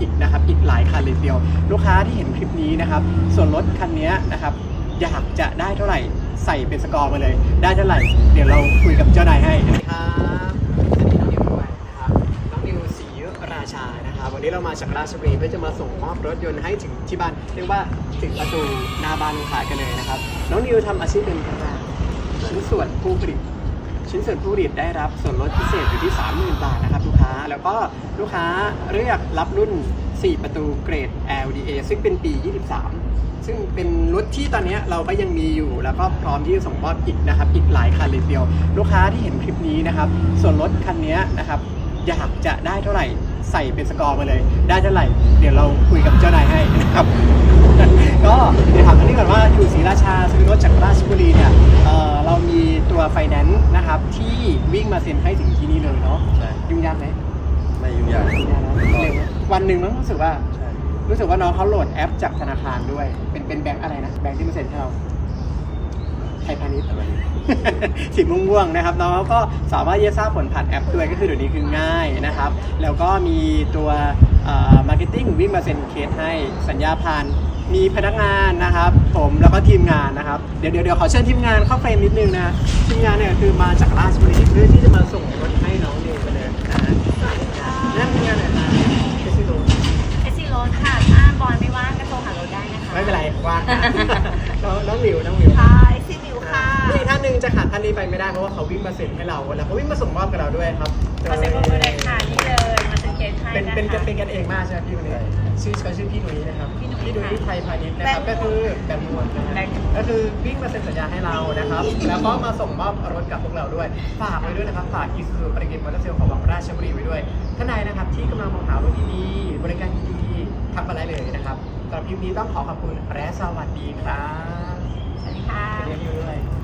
อีกนะครับอีกหลายคันเลยเดียว ลูกค้าที่เห็นคลิปนี้นะครับส่วนรถคันนี้นะครับอยากจะได้เท่าไหร่ใส่เป็นสกอร์มาเลย ได้เท่าไหร่เดี๋ยวเราคุยกับเจ้านายให้ครับอันนี้น้องนิวด้วยนะครับน้องนิวศรีราชานะครับวันนี้เรามาจากราชบุรีเพื่อจะมาส่งมอบรถยนต์ให้ถึงที่บ้านเรียกว่าถึงประตูหน้าบ้านลูกค้ากันเลยนะครับน้องนิวทำอาชีพเป็นพนักงานชิ้นส่วนผู้ผลิตชิ้นส่วนผู้ผลิตได้รับส่วนลดพิเศษอยู่ที่ 30,000 บาทนะครับ ค้า แล้วก็ลูกค้าเรียกรับรุ่น 4 ประตูเกรด LDA ซึ่งเป็นปี 23 ซึ่งเป็นรถที่ตอนนี้เราก็ยังมีอยู่ แล้วก็พร้อมที่จะส่งมอบอีกนะครับ อีกหลายคันเลยเดียว ลูกค้าที่เห็นคลิปนี้นะครับ ส่วนรถคันนี้นะครับอยากจะได้เท่าไหร่ใส่เป็นสกอร์มาเลย ได้เท่าไหร่ เดี๋ยวเราคุยกับเจ้านายให้นะครับ ก็เดี๋ยวถามอันนี้ก่อนว่า นนซ์นะครับ ที่วิ่งมาเซ็นให้ถึงที่นี่เลยเนาะใช่ยุ่งยากไหมไม่ยุ่งยากยุ่งยากนะเร็วไหมวันหนึ่งมันรู้สึกว่า ใช่รู้สึกว่าน้องเขาโหลดแอปจากธนาคารด้วย เป็นเป็นแบงค์อะไรนะแบงค์ที่มาเซ็นให้เราไทยพาณิชย์อะไรสีม่วงๆนะครับน้องเขาก็สามารถที่จะทราบผลผ่านแอปด้วยก็คือเดี๋ยวนี้คือง่ายนะครับ แล้วก็มีตัวมาร์เก็ตติ้งวิ่งมาเซ็นเคสให้สัญญาผ่าน มีพนักงานนะครับ ผมแล้วก็ทีมงานนะครับเดี๋ยวเดี๋ยวเดี๋ยวขอเชิญทีมงานเข้าเฟรมนิดนึงนะทีมงานเนี่ยคือมาจากราชบุรีเพื่อที่จะมาส่งรถให้น้องนิวไปเลยนะฮะนั่งทีมงานหน่อยนะเอซิโลเอสซีโรนค่ะถ้าบอลไม่ว่างก็โทรหาเราได้นะคะไม่เป็นไรว่างนะน้องน้องหมิวน้องหมิว ค่ะเอสซีมิวค่ะมีอีกท่านหนึ่งจะขาดท่านนี้ไปไม่ได้เพราะว่าเขาวิ่งมาเซ็นให้เราแล้วเขาวิ่งมาส่งมอบกับเราด้วยครับมาเซ็นโปรโมทเลยค่ะนี่เลยมา เซ็นเคสให้เป็นนะเป็นคะเป็นกันเองมากใช่ไหมพี่คนนี้ชื่อเขาชื่อพี่หนุ่ยนะครับพี่หนุ่ยพี่หนุ่ยค่ะไทยพาณิชย์นะครับแบก็งค์คือแบมนวลนะแบฮะงค์ก็คือวิ่งมาเซ็นสัญญาให้เรานะครับ แล้วก็มาส่งมอบรถกับพวกเราด้วย ฝากไว้ด้วยนะครับฝากอีซูซูปริกิตมอเตอร์เซลของวังราชบุรีไว้ด้วยท่านใดนะครับที่กำลังมองหารถดีๆบริการดีๆทักมาได้เลยนะครับสำหรับคลิปนี้ต้องขอขอบคุณและสวัสดีครับ